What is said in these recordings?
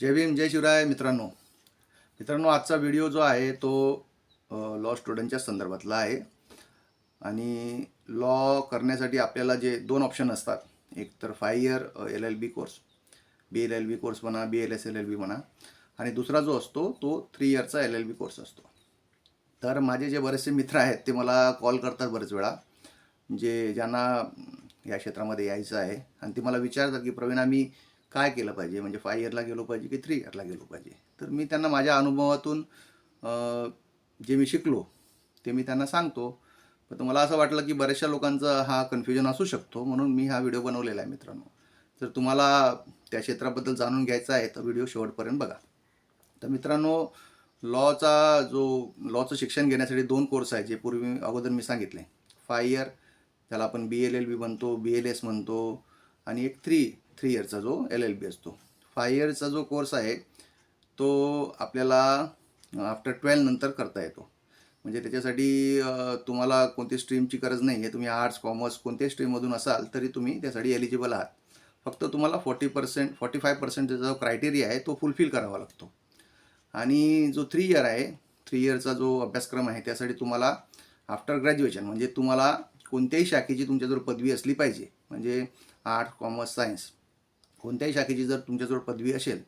जय भीम जय शिवराय मित्रांनो. मित्रांनो आजचा व्हिडिओ जो आहे तो लॉ स्टुडंटच्या संदर्भातला आहे. आणि लॉ करण्यासाठी आपल्याला जे दोन ऑप्शन असतात. एक तर five year L L B course B L L B course म्हणा B L S L L B म्हणा. आणि दुसरा जो असतो तो थ्री इयरचा एल एल बी कोर्स असतो. तर माझे जे बरेचसे मित्र आहेत ते मला कॉल करतात बरेच वेळा. जे ज्यांना या क्षेत्रामध्ये यायचं आहे. आणि ते मला विचारतात की प्रवीण आम्ही काय केलं पाहिजे? म्हणजे फाय इयरला गेलो पाहिजे की थ्री इयरला गेलो पाहिजे? तर मी त्यांना माझ्या अनुभवातून जे मी शिकलो ते मी त्यांना सांगतो. पण मला असं वाटलं की बऱ्याचशा लोकांचा हा कन्फ्युजन असू शकतो. म्हणून मी हा व्हिडिओ बनवलेला आहे मित्रांनो. जर तुम्हाला त्या क्षेत्राबद्दल जाणून घ्यायचं आहे तर व्हिडिओ शेवटपर्यंत बघा. तर मित्रांनो लॉचा जो लॉचं शिक्षण घेण्यासाठी दोन कोर्स आहे जे पूर्वी अगोदर मी सांगितले. फाय इयर त्याला आपण बी एल एल बी म्हणतो बी एल एस म्हणतो आणि एक थ्री थ्री इयरचा जो एल एल बी असतो. फाय इयरचा जो कोर्स आहे तो आपल्याला आफ्टर ट्वेल्व नंतर करता येतो. म्हणजे त्याच्यासाठी तुम्हाला कोणती स्ट्रीमची गरज नाही. आहे तुम्ही आर्ट्स कॉमर्स कोणत्याही स्ट्रीममधून असाल तरी तुम्ही त्यासाठी एलिजिबल आहात. फक्त तुम्हाला फोर्टी पर्सेंट फॉर्टी फाय पर्सेंटचा जो क्रायटेरिया आहे तो फुलफिल करावा लागतो. आणि जो थ्री इयर आहे थ्री इयरचा जो अभ्यासक्रम आहे त्यासाठी तुम्हाला आफ्टर ग्रॅज्युएशन म्हणजे तुम्हाला कोणत्याही शाखेची तुमच्याजवळ पदवी असली पाहिजे. म्हणजे आर्ट कॉमर्स सायन्स कोणत्याही शाखेची जर तुमच्याजवळ पदवी असेल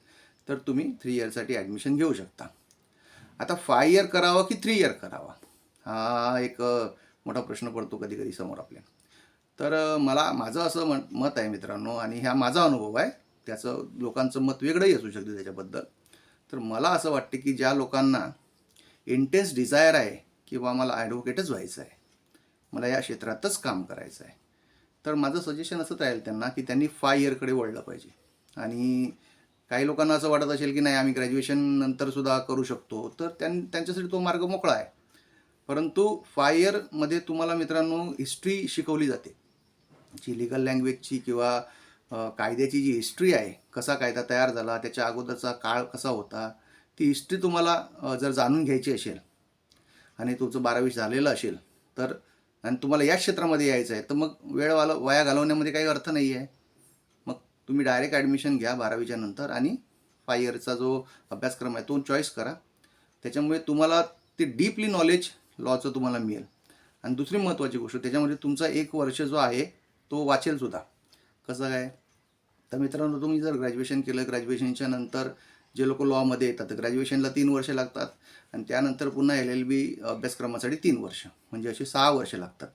तर तुम्ही थ्री इयरसाठी ॲडमिशन घेऊ शकता. आता फाय इयर करावं की थ्री इयर करावा? हा एक मोठा प्रश्न पडतो कधी कधी समोर आपल्या. तर मला माझं असं मन मत आहे मित्रांनो आणि हा माझा अनुभव आहे. त्याचं लोकांचं मत वेगळंही असू शकते त्याच्याबद्दल. तर मला असं वाटते की ज्या लोकांना इंटेन्स डिझायर आहे किंवा मला ॲडव्होकेटच व्हायचं आहे मला या क्षेत्रातच काम करायचं आहे. तर माझं सजेशन असंच राहील त्यांना की त्यांनी फाय इयरकडे वळलं पाहिजे. आणि काही लोकांना असं वाटत असेल की नाही आम्ही ग्रॅज्युएशन नंतरसुद्धा करू शकतो. तर त्यां त्यांच्यासाठी तो मार्ग मोकळा आहे. परंतु फाय इयरमध्ये तुम्हाला मित्रांनो हिस्ट्री शिकवली जाते. जी लिगल लँग्वेजची किंवा कायद्याची जी हिस्ट्री आहे कसा कायदा तयार झाला त्याच्या अगोदरचा काळ कसा होता ती हिस्ट्री तुम्हाला जर जाणून घ्यायची असेल आणि तुमचं बारावी झालेलं असेल तर आणि तुम्हाला या क्षेत्रामध्ये यायचं आहे तर मग वेळ वाला वाया घालवण्यामध्ये काही अर्थ नाही आहे. मग तुम्ही डायरेक्ट ॲडमिशन घ्या बारावीच्या नंतर आणि फाय इयरचा जो अभ्यासक्रम आहे तो चॉईस करा. त्याच्यामुळे तुम्हाला ते डीपली नॉलेज लॉचं तुम्हाला मिळेल. आणि दुसरी महत्त्वाची गोष्ट त्याच्यामध्ये तुमचा एक वर्ष जो आहे तो वाचेल सुद्धा. कसं काय? तर मित्रांनो तुम्ही जर ग्रॅज्युएशन केलं ग्रॅज्युएशनच्या नंतर जे लोक लॉमध्ये येतात ग्रॅज्युएशनला तीन वर्ष लागतात आणि त्यानंतर पुन्हा एल एल बी अभ्यासक्रमासाठी तीन वर्ष म्हणजे असे सहा वर्ष लागतात.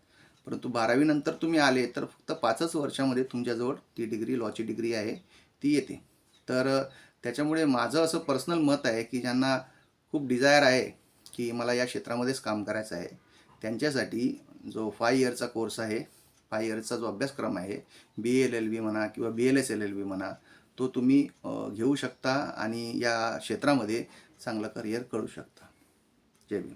परंतु बारावीनंतर तुम्ही आले तर फक्त पाचच वर्षामध्ये तुमच्याजवळ ती डिग्री लॉची डिग्री आहे ती येते. तर त्याच्यामुळे माझं असं पर्सनल मत आहे की ज्यांना खूप डिझायर आहे की मला या क्षेत्रामध्येच काम करायचं आहे त्यांच्यासाठी जो फाय इयरचा कोर्स आहे फाय इयरचा जो अभ्यासक्रम आहे बी एल एल बी म्हणा किंवा B L S L L B म्हणा तो तुम्ही घेऊ शकता आणि या क्षेत्रामध्ये चांगलं करिअर करू शकता. जय भीम.